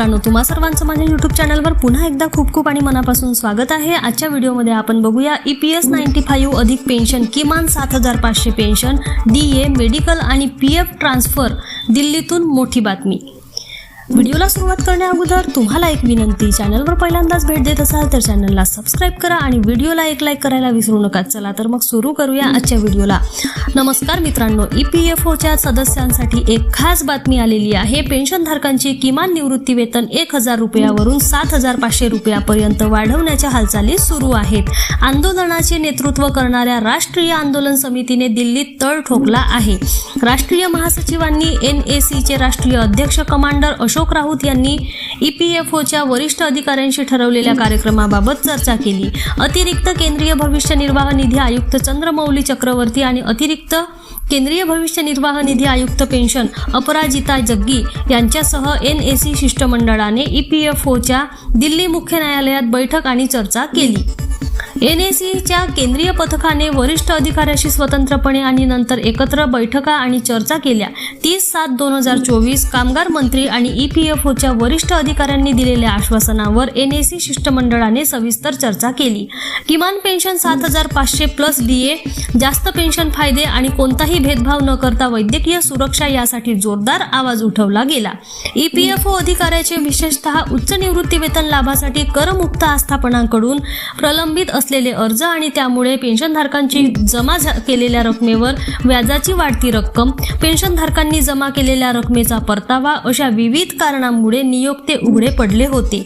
मित्रांनो तुम्हा सर्वांचं माझ्या युट्यूब चॅनलवर पुन्हा एकदा खूप खूप आणि मनापासून स्वागत आहे. आजच्या व्हिडिओमध्ये आपण बघूया E P S ninety five अधिक पेन्शन किमान सात हजार पाचशे पेन्शन डी ए मेडिकल आणि पी एफ ट्रान्सफर दिल्लीतून मोठी बातमी. व्हिडिओला सुरुवात करण्या अगोदर तुम्हाला एक विनंती. चॅनलवर पहिल्यांदाच भेट देत असाल तर चॅनलला सबस्क्राईब करा आणि व्हिडिओला एक लाईक करायला विसरू नका. चला तर मग सुरू करूया आजच्या व्हिडिओला. नमस्कार मित्रांनो ई पी एफ ओच्या सदस्यांसाठी एक खास बातमी आलेली आहे. पेन्शनधारकांची किमान निवृत्ती वेतन एक हजार रुपयावरून सात हजार पाचशे रुपयापर्यंत वाढवण्याच्या हालचाली सुरू आहेत. आंदोलनाचे नेतृत्व करणाऱ्या राष्ट्रीय आंदोलन समितीने दिल्लीत तळ ठोकला आहे. राष्ट्रीय महासचिवांनी एन ए सीचे राष्ट्रीय अध्यक्ष कमांडर अशोक राऊत यांनी ई पी एफ ओच्या वरिष्ठ अधिकाऱ्यांशी ठरवलेल्या कार्यक्रमाबाबत चर्चा केली. अतिरिक्त केंद्रीय भविष्य निर्वाह निधी आयुक्त चंद्रमौली चक्रवर्ती आणि अतिरिक्त केंद्रीय भविष्य निर्वाह निधी आयुक्त पेन्शन अपराजिता जग्गी यांच्यासह एन ए सी शिष्टमंडळाने ई पी एफ ओच्या दिल्ली मुख्य न्यायालयात बैठक आणि चर्चा केली. एन ए सीच्या केंद्रीय पथकाने वरिष्ठ अधिकाऱ्याशी स्वतंत्रपणे आणि नंतर एकत्र बैठका आणि चर्चा केल्या. तीस सात दोन हजार चोवीस कामगार मंत्री आणि ई पी एफ ओच्या वरिष्ठ अधिकाऱ्यांनी दिलेल्या आश्वासनावर एन ए सी शिष्टमंडळाने सविस्तर चर्चा केली. किमान पेन्शन सात हजार पाचशे प्लस डी ए जास्त पेन्शन फायदे आणि कोणताही भेदभाव न करता वैद्यकीय सुरक्षा यासाठी जोरदार आवाज उठवला गेला. ई पी एफ ओ अधिकाऱ्याचे विशेषतः उच्च निवृत्ती वेतन लाभासाठी करमुक्त आस्थापनांकडून प्रलंबित असलेले अर्ज आणि त्यामुळे पेन्शनधारकांची जमा झा- केलेल्या रकमेवर व्याजाची वाढती रक्कम पेन्शनधारकांनी जमा केलेल्या रकमेचा परतावा अशा विविध कारणांमुळे नियोक्ते उघडे पडले होते.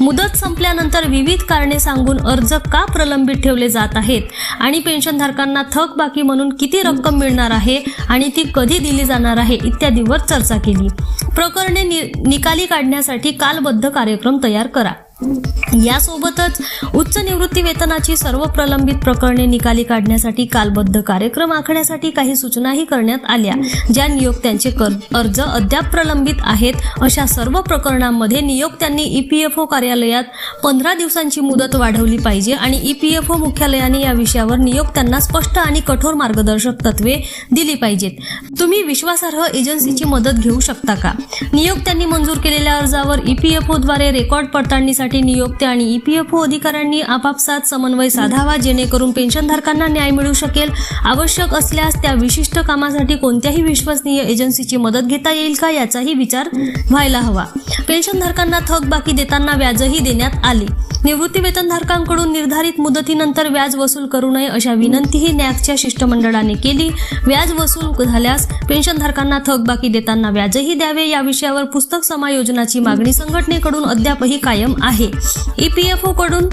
मुदत संपल्यानंतर विविध कारणे सांगून अर्ज का प्रलंबित ठेवले जात आहेत आणि पेन्शनधारकांना थकबाकी म्हणून किती रक्कम मिळणार आहे आणि ती कधी दिली जाणार आहे इत्यादीवर चर्चा केली. प्रकरणे नि- निकाली काढण्यासाठी कालबद्ध कार्यक्रम तयार करा. यासोबतच उच्च निवृत्ती वेतनाची सर्व प्रलंबित प्रकरणे निकाली काढण्यासाठी कालबद्ध कार्यक्रम आखण्यासाठी काही सूचनाही करण्यात आल्या ज्या नियोक्त्यांचे अर्ज अद्याप प्रलंबित आहेत. अशा सर्व प्रकरणांमध्ये नियोक्त्यांनी ई पी एफ ओ कार्यालयात पंधरा दिवसांची मुदत वाढवली पाहिजे आणि ई पी एफ ओ मुख्यालयाने या विषयावर नियोक्त्यांना स्पष्ट आणि कठोर मार्गदर्शक तत्वे दिली पाहिजेत. तुम्ही विश्वासार्ह एजन्सीची मदत घेऊ शकता का? नियोक्त्यांनी मंजूर केलेल्या अर्जावर ई पी एफ ओद्वारे रेकॉर्ड पडताळणीसाठी नियोक्ते आणि ई पी एफ ओ अधिकाऱ्यांनी आपापसात समन्वय साधावा जेणेकरून पेन्शनधारकांना न्याय मिळू शकेल. आवश्यक असल्यास त्या विशिष्ट कामासाठी कोणत्याही विश्वसनीय एजन्सीची मदत घेता येईल का याचाही विचार व्हायला हवा. पेन्शनधारकांना थकबाकी देताना व्याजही देण्यात आले. निवृत्ती वेतनधारकांकडून निर्धारित मुदतीनंतर व्याज वसूल करू नये अशा विनंतीही नॅकच्या शिष्टमंडळाने केली. व्याज वसूल झाल्यास पेन्शनधारकांना थकबाकी देताना व्याजही द्यावे या विषयावर पुस्तक समायोजनाची मागणी संघटनेकडून अद्यापही कायम आहे. ई पी एफकडून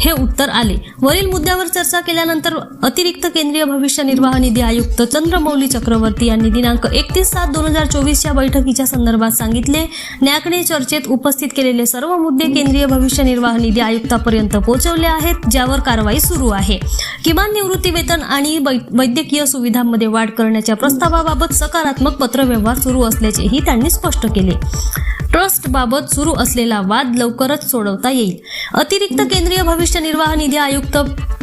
हे उत्तर आले. वरील मुद्द्यावर चर्चा केल्यानंतर अतिरिक्त केंद्रीय भविष्य निर्वाह निधी आयुक्त चंद्रमौली चक्रवर्ती यांनी दिनांक एकतीस सात दोन हजार चोवीसच्या बैठकीच्या संदर्भात सांगितले. न्याकने चर्चेत उपस्थित केलेले सर्व मुद्दे केंद्रीय भविष्य निर्वाह निधी आयुक्तापर्यंत पोहोचवले आहेत ज्यावर कारवाई सुरू आहे. किमान निवृत्ती वेतन आणि वै- वैद्यकीय सुविधांमध्ये वाढ करण्याच्या प्रस्तावाबाबत सकारात्मक पत्रव्यवहार सुरू असल्याचेही त्यांनी स्पष्ट केले. ट्रस्टबाबत सुरू असलेला वाद लवकरच सोडवता येईल. अतिरिक्त केंद्रीय भविष्य निर्वाह निधी आयुक्त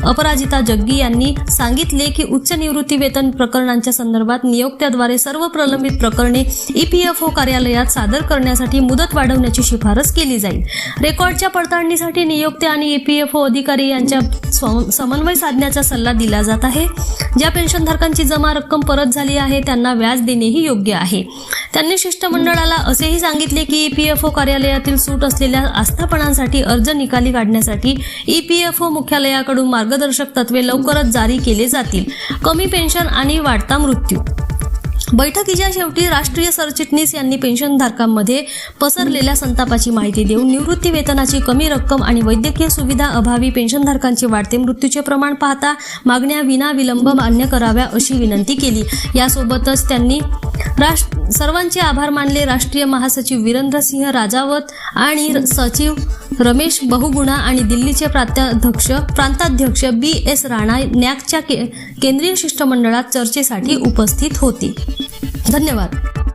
अपराजिता जग्गी यांनी सांगितले की उच्च निवृत्ती वेतन प्रकरणांच्या संदर्भात नियोक्त्याद्वारे सर्व प्रलंबित प्रकरणे ई पी एफ ओ कार्यालयात सादर करण्यासाठी मुदत वाढवण्याची शिफारस केली जाईल. रेकॉर्डच्या पडताळणीसाठी नियोक्ते आणि ई पी एफ ओ अधिकारी यांच्या समन्वय साधण्याचा सल्ला दिला जात आहे. ज्या पेन्शनधारकांची जमा रक्कम परत झाली आहे त्यांना व्याज देणेही योग्य आहे. त्यांनी शिष्टमंडळाला असेही सांगितले की ई पी एफ ओ कार्यालयातील सूट असलेल्या आस्थापनांसाठी अर्ज निकाली काढण्यासाठी ई पी एफ ओ मुख्यालयाकडून मार्गदर्शक तत्वे लवकरच जारी केले जातील. कमी पेन्शन आणि वाढता मृत्यू बैठकीच्या शेवटी राष्ट्रीय सरचिटणीस यांनी पेन्शनधारकांमध्ये पसरलेल्या संतापाची माहिती देऊन निवृत्ती वेतनाची कमी रक्कम आणि वैद्यकीय सुविधा अभावी पेन्शनधारकांचे वाढते मृत्यूचे प्रमाण पाहता मागण्या विना विलंब मान्य कराव्या अशी विनंती केली. यासोबतच त्यांनी राष्ट्र सर्वांचे आभार मानले. राष्ट्रीय महासचिव वीरेंद्र सिंह राजावत आणि सचिव रमेश बहुगुणा आणि दिल्लीचे प्रांताध्यक्ष प्रांताध्यक्ष बी एस राणा नॅकच्या के केंद्रीय शिष्टमंडळात चर्चेसाठी उपस्थित होते. धन्यवाद.